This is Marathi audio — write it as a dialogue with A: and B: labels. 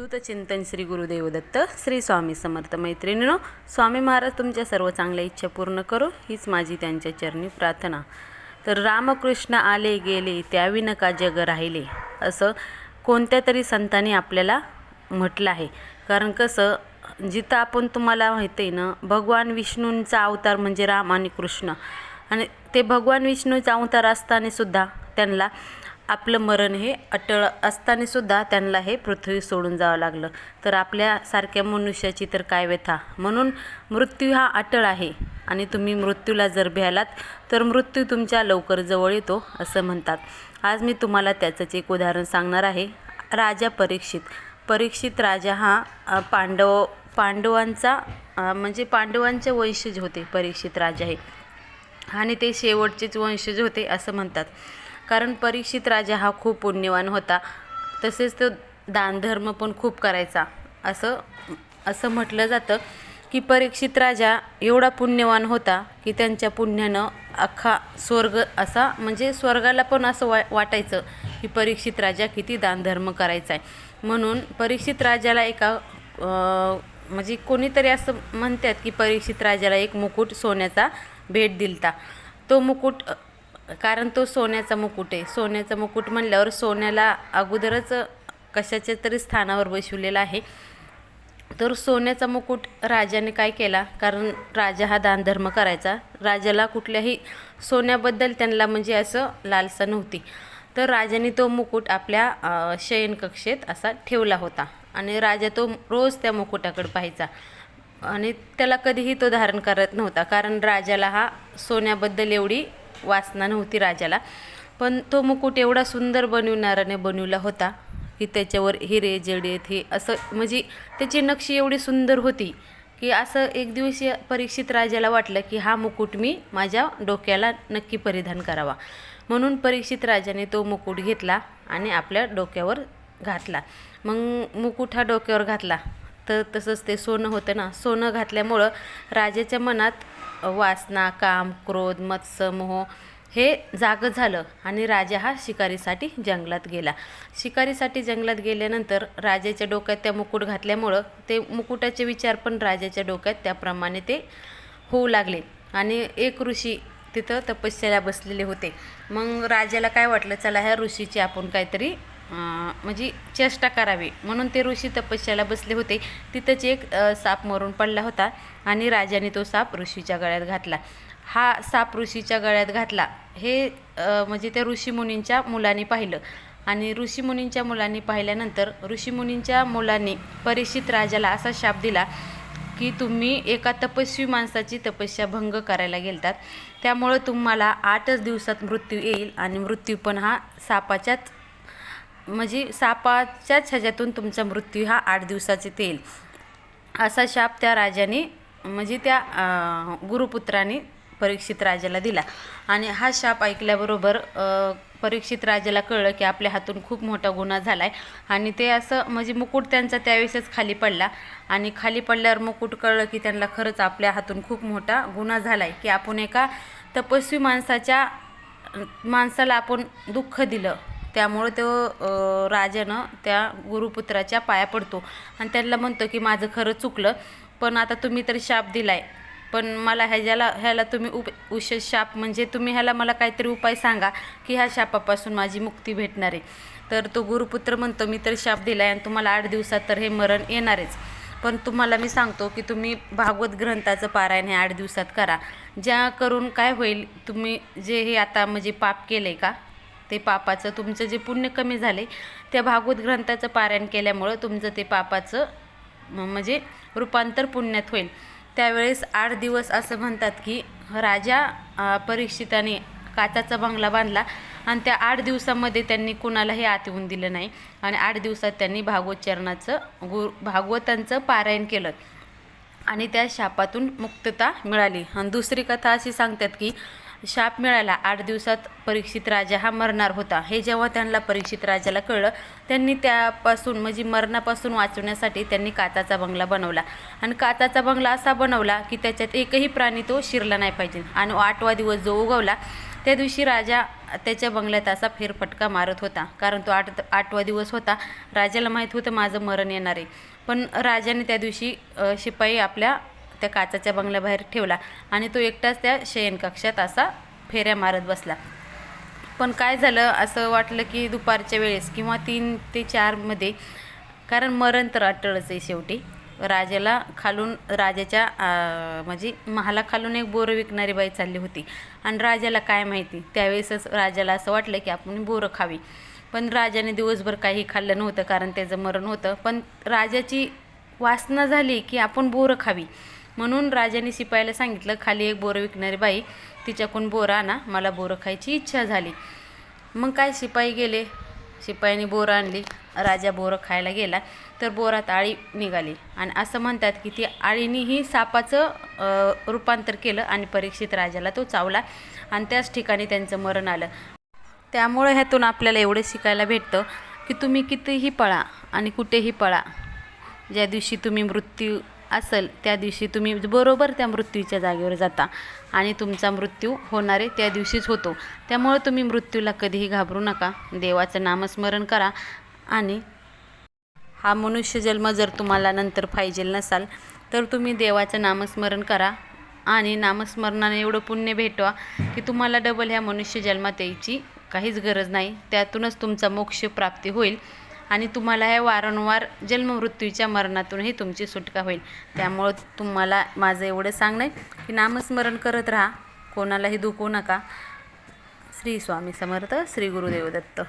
A: दूत चिंतन श्री गुरुदेव दत्त श्री स्वामी समर्थ मैत्रिणीनो स्वामी महाराज तुमच्या सर्व चांगल्या इच्छा पूर्ण करो हीच माझी त्यांच्या चरणी प्रार्थना. तर रामकृष्ण आले गेले त्याविन का जग राहिले? असं कोणत्या तरी संतांनी आपल्याला म्हटलं आहे. कारण कसं जिथं आपण तुम्हाला माहिती आहे ना भगवान विष्णूंचा अवतार म्हणजे राम आणि कृष्ण. आणि ते भगवान विष्णूचा अवतार असताना सुद्धा त्यांना आपलं मरण हे अटळ असताना सुद्धा त्यांना हे पृथ्वी सोडून जावं लागलं. तर आपल्यासारख्या मनुष्याची तर काय व्यथा? म्हणून मृत्यू हा अटळ आहे आणि तुम्ही मृत्यूला जर भ्यालात तर मृत्यू तुमच्या लवकर जवळ येतो असं म्हणतात. आज मी तुम्हाला त्याचंच एक उदाहरण सांगणार आहे. राजा परीक्षित. परीक्षित राजा हा पांडव पांडवांचा म्हणजे पांडवांचे वंशज होते. परीक्षित राजा हे. आणि ते शेवटचेच वंशज होते असं म्हणतात. कारण परीक्षित राजा हा खूप पुण्यवान होता. तसेच तो दानधर्म पण खूप करायचा. असं असं म्हटलं जातं की परीक्षित राजा एवढा पुण्यवान होता की त्यांच्या पुण्यानं अख्खा स्वर्ग असा म्हणजे स्वर्गाला पण असं वा वाटायचं की परीक्षित राजा किती दानधर्म करायचा आहे. म्हणून परीक्षित राजाला एका म्हणजे कोणीतरी असं म्हणतात की परीक्षित राजाला एक मुकुट सोन्याचा भेट दिलता. तो मुकुट कारण तो सोन्याचा मुकुट आहे. सोन्याचा मुकुट म्हणल्यावर सोन्याला अगोदरच कशाच्या तरी स्थानावर बसवलेला आहे. तर सोन्याचा मुकुट राजाने काय केला? कारण राजा हा दानधर्म करायचा. राजाला कुठल्याही सोन्याबद्दल त्यांना म्हणजे असं लालसा नव्हती. तर राजाने तो मुकुट आपल्या शयनकक्षेत असा ठेवला होता. आणि राजा तो रोज त्या मुकुटाकडे पाहायचा. आणि त्याला कधीही तो धारण करत नव्हता. कारण राजाला हा सोन्याबद्दल एवढी वासना नव्हती राजाला. पण तो मुकुट एवढा सुंदर बनविणाराने बनवला होता की त्याच्यावर हिरे जडेत हे असं म्हणजे त्याची नक्षी एवढी सुंदर होती की असं एक दिवशी परीक्षित राजाला वाटलं की हा मुकुट मी माझ्या डोक्याला नक्की परिधान करावा. म्हणून परीक्षित राजाने तो मुकुट घेतला आणि आपल्या डोक्यावर घातला. मग मुकुट हा डोक्यावर घातला. तर तसंच ते सोनं होतं ना सोनं घातल्यामुळं राजाच्या मनात वासना काम क्रोध मत्समोह हे जागं झालं आणि राजा हा शिकारीसाठी जंगलात गेला. शिकारीसाठी जंगलात गेल्यानंतर राजाच्या डोक्यात त्या मुकुट घातल्यामुळं ते मुकुटाचे विचार पण राजाच्या डोक्यात त्याप्रमाणे ते होऊ लागले आणि एक ऋषी तिथं तपस्याला बसलेले होते. मग राजाला काय वाटलं चला ह्या ऋषीची आपण काहीतरी म्हणजे चेष्टा करावी. म्हणून ते ऋषी तपस्याला बसले होते. तिथंच एक साप मरून पडला होता आणि राजाने तो साप ऋषीच्या गळ्यात घातला. हा साप ऋषीच्या गळ्यात घातला. हे म्हणजे त्या ऋषीमुनींच्या मुलांनी पाहिलं. आणि ऋषीमुनींच्या मुलांनी पाहिल्यानंतर ऋषीमुनींच्या मुलांनी परीक्षित राजाला असा शाप दिला की तुम्ही एका तपस्वी माणसाची तपस्या भंग करायला गेलतात. त्यामुळं तुम्हाला आठच दिवसात मृत्यू येईल आणि मृत्यू पण हा सापाच्याच म्हणजे सापाच्याच ह्याच्यातून तुमचा मृत्यू हा आठ दिवसाचे येईल असा शाप त्या राजाने म्हणजे त्या गुरुपुत्राने परीक्षित राजाला दिला. आणि हा शाप ऐकल्याबरोबर परीक्षित राजाला कळलं की आपल्या हातून खूप मोठा गुन्हा झाला आहे आणि ते असं म्हणजे मुकुट त्यांचा त्यावेळेसच खाली पडला. आणि खाली पडल्यावर मुकुट कळलं की त्यांना खरंच आपल्या हातून खूप मोठा गुन्हा झाला आहे की आपण एका तपस्वी माणसाच्या माणसाला आपण दुःख दिलं. त्यामुळं तो राजानं त्या गुरुपुत्राच्या पाया पडतो. आणि त्यांना म्हणतो की माझं खरं चुकलं पण आता तुम्ही तर शाप दिलाय. पण मला ह्याच्याला ह्याला तुम्ही उप उश शाप म्हणजे तुम्ही ह्याला मला काहीतरी उपाय सांगा की ह्या शापापासून माझी मुक्ती भेटणार आहे. तर तो गुरुपुत्र म्हणतो मी तर शाप दिला आहे आणि तुम्हाला आठ दिवसात तर हे मरण येणारच. पण तुम्हाला मी सांगतो की तुम्ही भागवत ग्रंथाचं पारायण हे आठ दिवसात करा. ज्या करून काय होईल तुम्ही जे हे आता म्हणजे पाप केलं आहे का ते पापाचं तुमचं जे पुण्य कमी झाले त्या भागवत ग्रंथाचं पारायण केल्यामुळं तुमचं ते पापाचं म्हणजे रूपांतर पुण्यात होईल. त्यावेळेस आठ दिवस असं म्हणतात की राजा परीक्षिताने काचाचा बंगला बांधला आणि त्या आठ दिवसामध्ये त्यांनी कुणालाही आत येऊन दिलं नाही आणि आठ दिवसात त्यांनी भागवतचरणाचं गु भागवतांचं पारायण केलं. आणि त्या शापातून मुक्तता मिळाली. आणि दुसरी कथा अशी सांगतात की शाप मिळाला आठ दिवसात परीक्षित राजा हा मरणार होता. हे जेव्हा त्यांना परीक्षित राजाला कळलं त्यांनी त्यापासून म्हणजे मरणापासून वाचवण्यासाठी त्यांनी काचाचा बंगला बनवला. आणि काचाचा बंगला असा बनवला की त्याच्यात एकही प्राणी तो शिरला नाही पाहिजे. आणि आठवा दिवस जो उगवला त्या दिवशी राजा त्याच्या बंगल्यात असा फेरफटका मारत होता. कारण तो आठ आठवा दिवस होता. राजाला माहीत होतं माझं मरण येणार आहे. पण राजाने त्या दिवशी शिपाई आपल्या त्या काचाच्या बंगल्याबाहेर ठेवला आणि तो एकटाच त्या शयनकक्षात असा फेऱ्या मारत बसला. पण काय झालं? असं वाटलं की दुपारच्या वेळेस किंवा तीन ते चारमध्ये कारण मरण तर अटळच आहे शेवटी. राजाला खालून राजाच्या म्हणजे महाला खालून एक बोरं विकणारी बाई चालली होती. आणि राजाला काय माहिती? त्यावेळेसच राजाला असं वाटलं की आपण बोरं खावी. पण राजाने दिवसभर काही खाल्लं नव्हतं कारण त्याचं मरण होतं. पण राजाची वासना झाली की आपण बोरं खावी. म्हणून राजाने शिपायाला सांगितलं खाली एक बोरं विकणारी बाई तिच्याकडून बोरं आणा मला बोरं खायची इच्छा झाली. मग काय शिपाई गेले? शिपायाने बोरं आणली राजा बोरं खायला गेला तर बोरात आळी निघाली. आणि असं म्हणतात की ती आळीनीही सापाचं रूपांतर केलं आणि परीक्षित राजाला तो चावला आणि त्याच ठिकाणी त्यांचं मरण आलं. त्यामुळे ह्यातून आपल्याला एवढं शिकायला भेटतं की तुम्ही कितीही पळा आणि कुठेही पळा. ज्या दिवशी तुम्ही मृत्यू असेल त्या दिवशी तुम्ही बरोबर त्या मृत्यूच्या जागेवर जाता आणि तुमचा मृत्यू होणारे त्या दिवशीच होतो. त्यामुळे तुम्ही मृत्यूला कधीही घाबरू नका. देवाचं नामस्मरण करा आणि हा मनुष्य जन्म जर तुम्हाला नंतर पाहिजे नसाल तर तुम्ही देवाचं नामस्मरण करा आणि नामस्मरणाने एवढं पुण्य भेटवा की तुम्हाला डबल ह्या मनुष्य जन्मात यायची काहीच गरज नाही. त्यातूनच तुमचा मोक्ष प्राप्ती होईल. आणि तुम्हाला हे वारंवार जन्ममृत्यूच्या मरणातूनही तुमची सुटका होईल. त्यामुळं तुम्हाला माझं एवढं सांगणं आहे की नामस्मरण करत राहा. कोणालाही दुखवू नका. श्री स्वामी समर्थ श्री गुरुदेव दत्त.